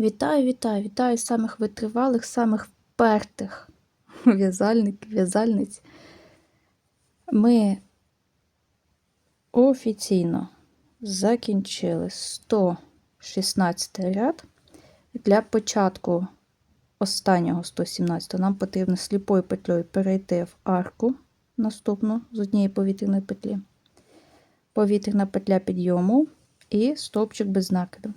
Вітаю, вітаю, вітаю самих витривалих, самих впертих в'язальників, в'язальниць. Ми офіційно закінчили 116 ряд. Для початку останнього 117 нам потрібно сліпою петлею перейти в арку наступну з однієї повітряної петлі, повітряна петля підйому і стовпчик без накиду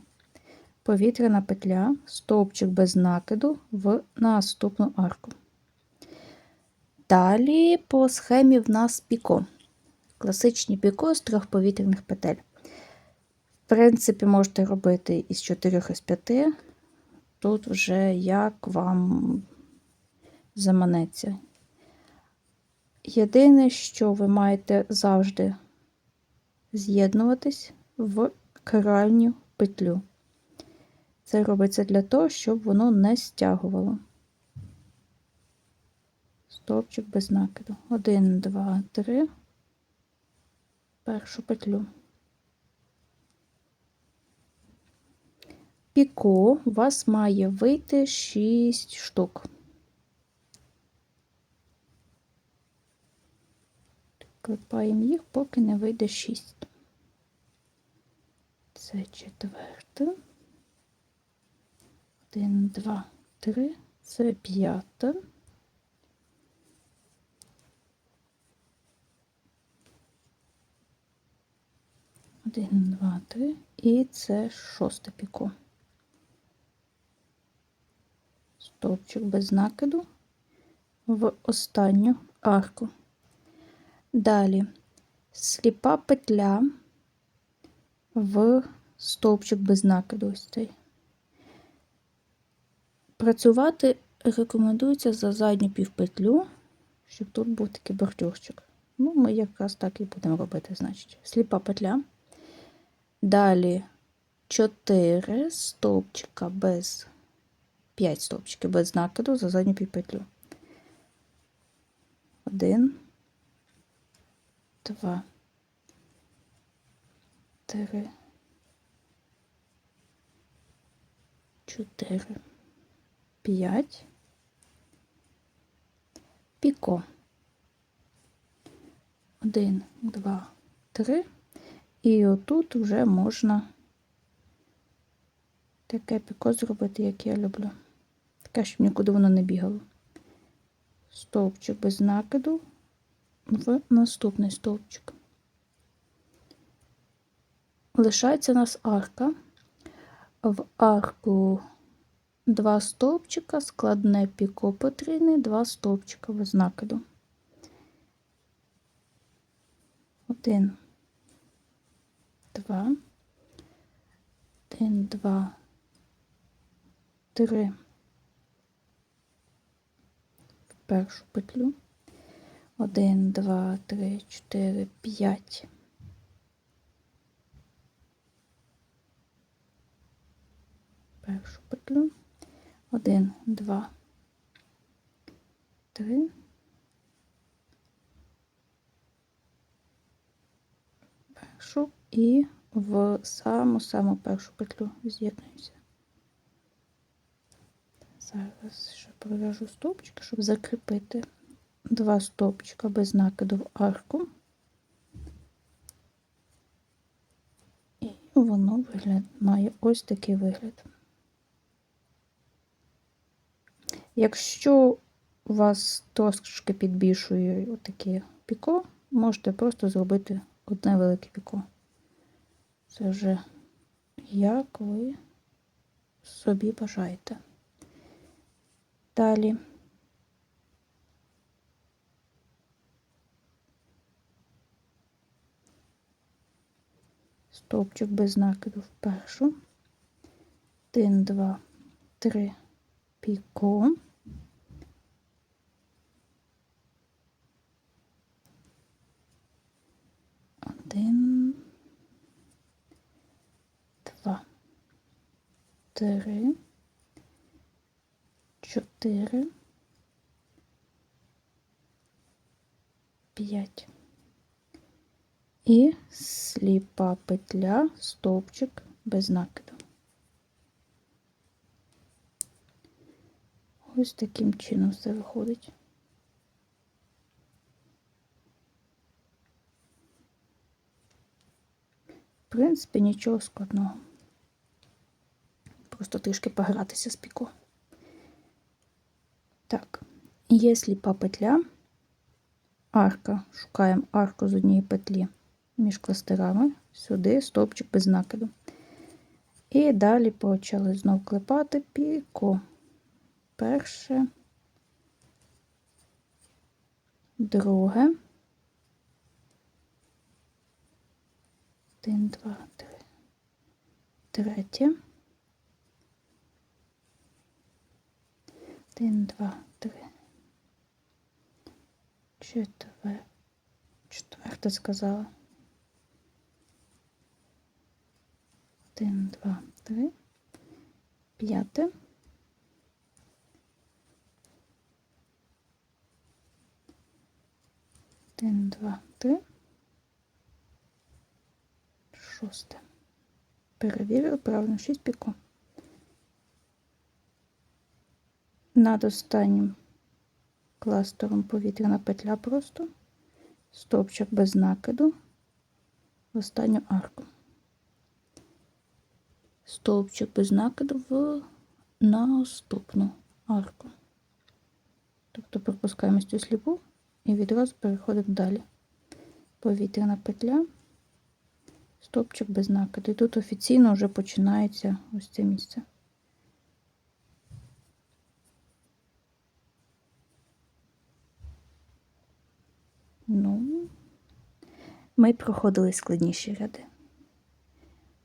повітряна петля, стовпчик без накиду в наступну арку. Далі по схемі в нас піко. Класичні піко з трьох повітряних петель. В принципі, можете робити із 4 із 5. Тут вже як вам заманеться. Єдине, що ви маєте завжди з'єднуватись в крайню петлю. Це робиться для того, щоб воно не стягувало. Стовпчик без накиду. Один, два, три. Першу петлю. Піко у вас має вийти 6 штук. Клепаємо їх, поки не вийде 6. Це четверте. Один, два, три, це п'ята. Один, два, три, і це шосте піко. Стовпчик без накиду в останню арку. Далі сліпа петля в стовпчик без накиду ось цей. Працювати рекомендується за задню півпетлю, щоб тут був такий бордюрчик. Ну, ми якраз так і будемо робити, значить, сліпа петля. Далі 4 стовпчика без 5 стовпчиків без накиду за задню півпетлю. 1, 2, 3, 4. 5 піко. 1, 2, 3. І отут вже можна таке піко зробити, як я люблю. Таке, щоб нікуди воно не бігало. Стовпчик без накиду в наступний стовпчик. Лишається у нас арка. В арку Два стовпчика, складне піко потрійне, два стовпчика без накиду. 1, 2, 1, 2, 3, в першу петлю, 1, 2, 3, 4, 5, 1, 2, 3, 1 і в саму-саму першу петлю з'єднуюся. Зараз ще пров'яжу стовпчик, щоб закріпити два стовпчика без накиду в арку. І воно вигляд, має ось такий вигляд. Якщо у вас трошки підбільшує отаке піко, можете просто зробити одне велике піко. Це вже як ви собі бажаєте. Далі. Стовпчик без накиду в першу. Один, два, три піко. Один, два, три, чотири, п'ять. І сліпа петля, стовпчик без накиду. Ось таким чином все виходить. В принципі, нічого складного. Просто трішки погратися з піко. Так, є сліпа петля, арка, шукаємо арку з однієї петлі між кластерами, сюди стовпчик без накиду. І далі почали знов клепати піко. Перше, друге. Один, два, три. Третє. Один, два, три. Четвер... Четверте сказала. Один, два, три. П'яте. Один, два, три. Шосте. Перевірив правильно шість піко. Над останнім кластером повітряна петля просто, стовпчик без накиду, в останню арку. Стовпчик без накиду в наступну арку. Тобто пропускаємо цю сліпу і відразу переходимо далі. Повітряна петля, стовпчик без накиду. І тут офіційно вже починається ось це місце. Ну, ми проходили складніші ряди.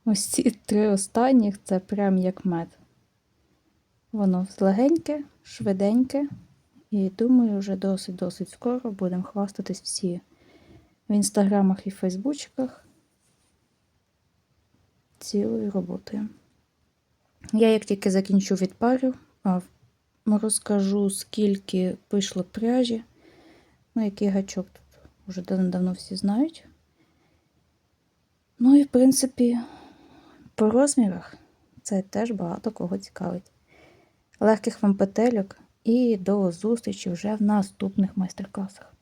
Ось ці три останніх це прям як мед. Воно легеньке, швиденьке, і думаю, вже досить-досить скоро будемо хвастатись всі в інстаграмах і фейсбучках цілою роботою. Я як тільки закінчу відпарю, розкажу, скільки вийшло пряжі, ну, який гачок тут вже давно всі знають. Ну і, в принципі, по розмірах це теж багато кого цікавить. Легких вам петельок і до зустрічі вже в наступних майстер-класах.